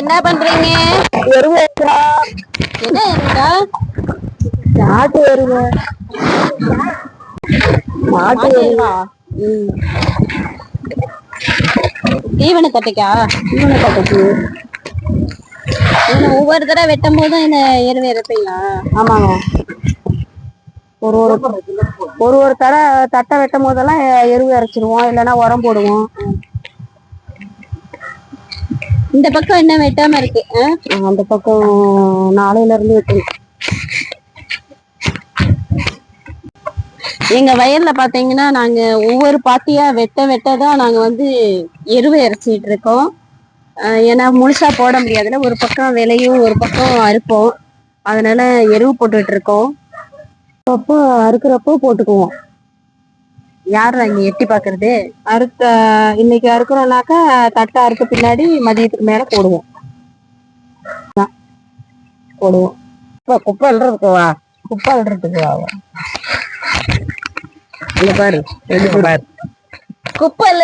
என்ன பண்றீங்க? என்ன இருக்கா நாட்டு எருவு நாட்டு எருவா தீவன தட்டைக்கா? தீவன கட்டைக்கு என்ன ஒவ்வொரு தடவை வெட்டும் போதும் இந்த எருவு இறப்பீங்களா? ஆமாங்க. ஒரு ஒரு ஒரு ஒரு தடை தட்டை வெட்டும் போதெல்லாம் எருவு இறைச்சிருவோம். இல்லைன்னா உரம் போடுவோம். இந்த பக்கம் என்ன வெட்டாம இருக்கு? அந்த பக்கம் நாளையில இருந்து வெட்டணும். எங்க வயல்ல பாத்தீங்கன்னா நாங்க ஒவ்வொரு பாத்தியா வெட்ட வெட்ட தான் நாங்க வந்து எருவு இறைச்சிட்டு இருக்கோம். ஏன்னா முழுசா போட முடியாதுல ஒரு பக்கம் விளையும் ஒரு பக்கம் அறுப்போம். அதனால எருவு போட்டுட்டு இருக்கோம். அப்போ அறுக்கிறப்போ போட்டுக்குவோம். யார் இங்க எட்டி பாக்குறது? அறுத்த இன்னைக்கு அறுக்கிறோம்னாக்கா தட்டை அறுத்த பின்னாடி மதியத்துக்கு மேல போடுவோம். போடுவோம். இப்ப குப்பை அள்ளுறதுக்கு வா. குப்பை ஆகும் இங்க பாரு பாரு குப்பை அள்ளு